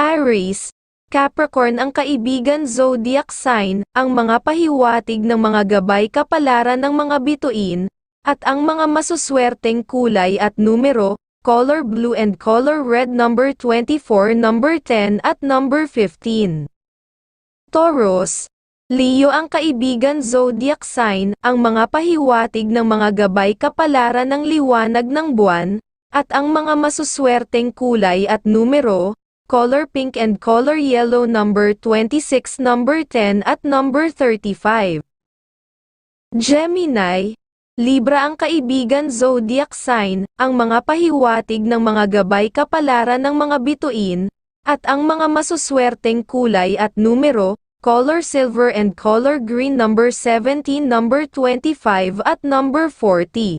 Aries, Capricorn ang kaibigan zodiac sign, ang mga pahiwatig ng mga gabay kapalaran ng mga bituin, at ang mga masuswerteng kulay at numero, color blue and color red number 24, number 10 at number 15. Taurus, Leo ang kaibigan zodiac sign, ang mga pahiwatig ng mga gabay kapalaran ng liwanag ng buwan, at ang mga masuswerteng kulay at numero, color pink and color yellow number 26, number 10 at number 35. Gemini, Libra ang kaibigan zodiac sign, ang mga pahiwatig ng mga gabay kapalaran ng mga bituin, at ang mga masuswerteng kulay at numero, color silver and color green number 17, number 25 at number 40.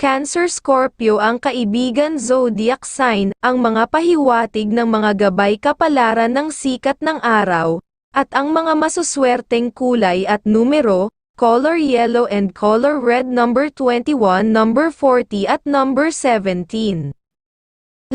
Cancer Scorpio ang kaibigan zodiac sign, ang mga pahiwatig ng mga gabay kapalaran ng sikat ng araw, at ang mga masuswerteng kulay at numero, color yellow and color red number 21, number 40 at number 17.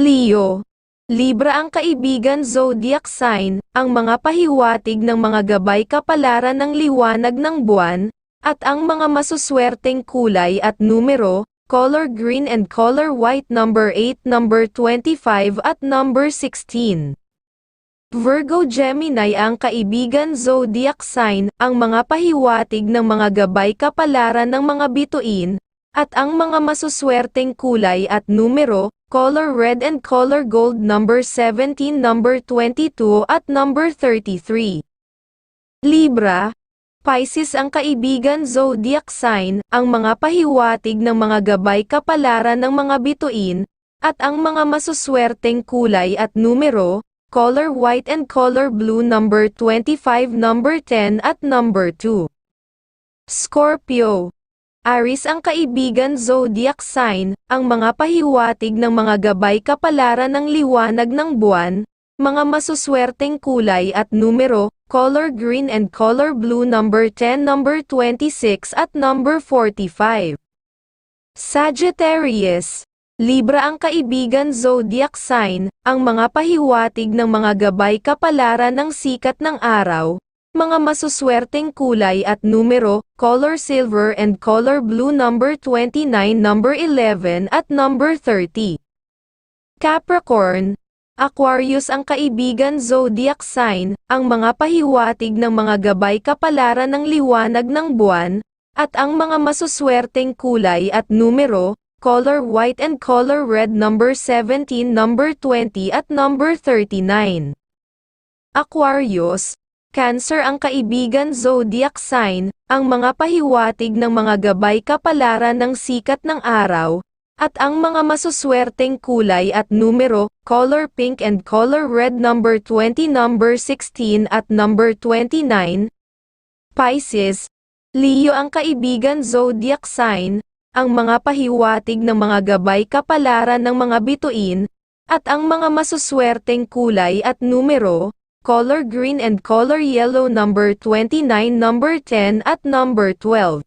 Leo Libra ang kaibigan zodiac sign, ang mga pahiwatig ng mga gabay kapalaran ng liwanag ng buwan, at ang mga masuswerteng kulay at numero, color green and color white number 8, number 25 at number 16. Virgo Gemini ang kaibigan zodiac sign, ang mga pahiwatig ng mga gabay kapalaran ng mga bituin, at ang mga masuswerteng kulay at numero, color red and color gold number 17, number 22 at number 33. Libra, Pisces ang kaibigan zodiac sign, ang mga pahiwatig ng mga gabay kapalaran ng mga bituin, at ang mga masuswerteng kulay at numero, color white and color blue number 25 number 10 at number 2. Scorpio Aries ang kaibigan zodiac sign, ang mga pahiwatig ng mga gabay kapalaran ng liwanag ng buwan, mga masuswerteng kulay at numero, color green and color blue number 10 number 26 at number 45. Sagittarius, Libra ang kaibigan zodiac sign, ang mga pahiwatig ng mga gabay kapalaran ng sikat ng araw, mga masuswerteng kulay at numero, color silver and color blue number 29 number 11 at number 30. Capricorn, Aquarius ang kaibigan zodiac sign, ang mga pahiwatig ng mga gabay kapalaran ng liwanag ng buwan, at ang mga masuswerteng kulay at numero, color white and color red number 17, number 20 at number 39. Aquarius, Cancer ang kaibigan zodiac sign, ang mga pahiwatig ng mga gabay kapalaran ng sikat ng araw, at ang mga masuswerteng kulay at numero, color pink and color red number 20 number 16 at number 29. Pisces, Leo ang kaibigan zodiac sign, ang mga pahiwatig ng mga gabay kapalaran ng mga bituin, at ang mga masuswerteng kulay at numero, color green and color yellow number 29 number 10 at number 12.